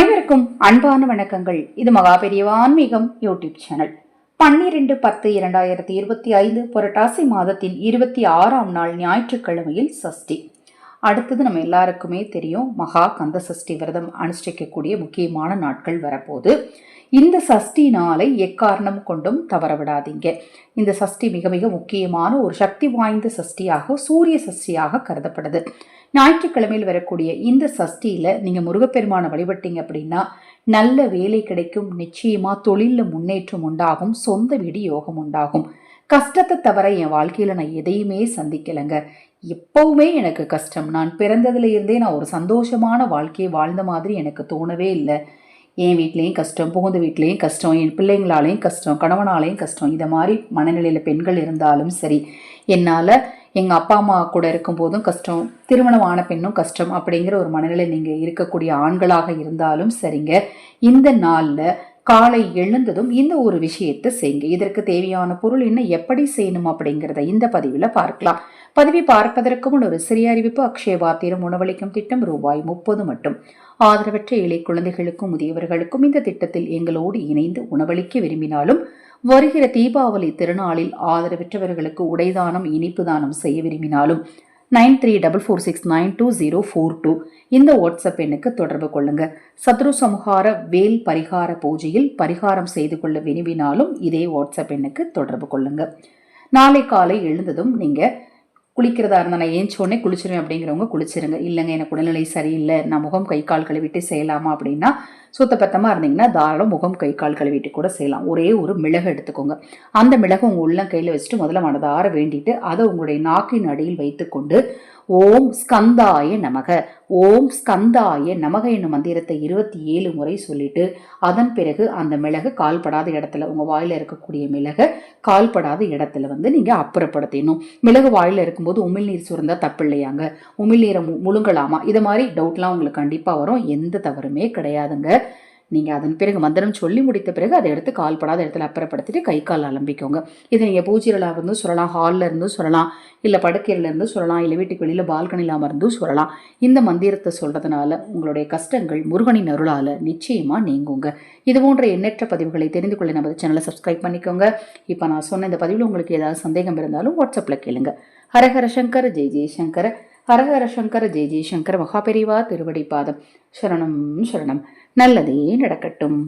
அனைவருக்கும் அன்பான வணக்கங்கள். இது மகாபெரிய ஆன்மீகம் யூடியூப் சேனல். பன்னிரெண்டு பத்து இரண்டாயிரத்தி இருபத்தி ஐந்து புரட்டாசி மாதத்தின் இருபத்தி ஆறாம் நாள் ஞாயிற்றுக்கிழமையில் சஷ்டி. அடுத்தது நம்ம எல்லாருக்குமே தெரியும் மகா கந்த சஷ்டி விரதம் அனுஷ்டிக்கக்கூடிய முக்கியமான நாட்கள் வரப்போகுது. இந்த சஷ்டி நாளை எக்காரணம் கொண்டும் தவற விடாதீங்க. இந்த சஷ்டி மிக மிக முக்கியமான ஒரு சக்தி வாய்ந்த சஷ்டியாக சூரிய சஷ்டியாக கருதப்படுது. ஞாயிற்றுக்கிழமையில் வரக்கூடிய இந்த சஷ்டியில் நீங்கள் முருகப்பெருமானை வழிபட்டீங்க அப்படின்னா நல்ல வேலை கிடைக்கும் நிச்சயமாக தொழிலில் முன்னேற்றம் உண்டாகும் சொந்த வீடு யோகம் உண்டாகும். கஷ்டத்தை தவிர என் வாழ்க்கையில் நான் எதையுமே சந்திக்கலைங்க. எப்பவுமே எனக்கு கஷ்டம். நான் பிறந்ததுல இருந்தே நான் ஒரு சந்தோஷமான வாழ்க்கையை வாழ்ந்த மாதிரி எனக்கு தோணவே இல்லை. என் வீட்லேயும் கஷ்டம் புகுந்த வீட்லேயும் கஷ்டம் என் பிள்ளைங்களாலேயும் கஷ்டம் கணவனாலேயும் கஷ்டம். இதை மாதிரி மனநிலையில் பெண்கள் இருந்தாலும் சரி என்னால் எங்கள் அப்பா அம்மா கூட இருக்கும்போதும் கஷ்டம் திருமணம் ஆன பெண்ணும் கஷ்டம் அப்படிங்கிற ஒரு மனநிலை நீங்கள் இருக்கக்கூடிய ஆண்களாக இருந்தாலும் சரிங்க. இந்த நாளில் காலை எழுந்ததும் இந்த ஒரு விஷயத்தை செய்யுங்க. இதற்கு தேவையான பொருள் என்ன எப்படி செய்யணும் அப்படிங்கிறத இந்த பதிவில் பார்க்கலாம். பதிவை பார்ப்பதற்கு முன் ஒரு சிறிய அறிவிப்பு. அக்ஷய பாத்திரம் உணவளிக்கும் திட்டம் ரூபாய் முப்பது மட்டும். ஆதரவற்ற இலை குழந்தைகளுக்கும் முதியவர்களுக்கும் இந்த திட்டத்தில் எங்களோடு இணைந்து உணவளிக்க விரும்பினாலும் வருகிற தீபாவளி திருநாளில் ஆதரவற்றவர்களுக்கு உடைதானம் இனிப்பு தானம் செய்ய விரும்பினாலும் nine three double four six nine two zero four two. இந்த வாட்ஸ்அப் எண்ணுக்கு தொடர்பு கொள்ளுங்க. சத்ரு சம்ஹார வேல் பரிகார பூஜையில் பரிகாரம் செய்து கொள்ள விரும்பினாலும் இதே வாட்ஸ்அப் எண்ணுக்கு தொடர்பு கொள்ளுங்க. நாளை காலை எழுந்ததும் நீங்கள் குளிக்கிறதா இருந்தால் நான் ஏஞ்சோடனே குளிச்சிருவேன் அப்படிங்கிறவங்க குளிச்சிருங்க. இல்லைங்க எனக்கு உடல்நிலை சரியில்லை. நான் முகம் கை கால் கழுவிட்டு செய்யலாமா அப்படின்னா சுத்தப்பத்தமாக இருந்தீங்கன்னா தாராளம் முகம் கை கால் கழுவிட்டு கூட செய்யலாம். ஒரே ஒரு மிளகு எடுத்துக்கோங்க. அந்த மிளகு உங்கள் உள்ள கையில் வச்சுட்டு முதல்ல மனதார வேண்டிட்டு அதை உங்களுடைய நாக்கின் அடியில் வைத்துக்கொண்டு ஓம் ஸ்கந்தாய நமக. ஓம் ஸ்கந்தாய நமக என்னும் மந்திரத்தை இருபத்தி ஏழு முறை சொல்லிட்டு அதன் பிறகு அந்த மிளகு கால்படாத இடத்துல உங்கள் வாயில் இருக்கக்கூடிய மிளகை கால்படாத இடத்துல வந்து நீங்கள் அப்புறப்படுத்தணும். மிளகு வாயில் இருக்கும்போது உமிழ்நீர் சுரந்தா தப்பு இல்லையாங்க. உமிழ்நீரை மு முழுங்கலாமா? இது மாதிரி டவுட்லாம் உங்களுக்கு கண்டிப்பாக வரும். எந்த தவறுமே கிடையாதுங்க. நீங்கள் அதன் பிறகு மந்திரம் சொல்லி முடித்த பிறகு அதை எடுத்து கால்படாத இடத்துல அப்புறப்படுத்திட்டு கை கால் அலம்பிக்கோங்க. இது நீங்கள் பூஜையில் இருந்தும் சொல்லலாம் ஹாலில் இருந்தும் சொல்லலாம் இல்லை படுக்கையில் இருந்து சொல்லலாம் இல்லை வீட்டுக்கு வெளியில் பால்கனியில் அமர்ந்தும் சொல்லலாம். இந்த மந்திரத்தை சொல்கிறதுனால உங்களுடைய கஷ்டங்கள் முருகனின் அருளால் நிச்சயமாக நீங்குங்க. இது போன்ற எண்ணற்ற பதிவுகளை தெரிந்து கொள்ள நமது சேனலை சப்ஸ்கிரைப் பண்ணிக்கோங்க. இப்போ நான் சொன்ன இந்த பதிவில் உங்களுக்கு ஏதாவது சந்தேகம் இருந்தாலும் வாட்ஸ்அப்பில் கேளுங்க. ஹரஹர சங்கர் ஜெய் ஜெய்சங்கர ஹரஹர சங்கர ஜெய ஜெய்சங்கர் மகாபெரிவா திருவடி பாதம் சரணம் சரணம். நல்லதே நடக்கட்டும்.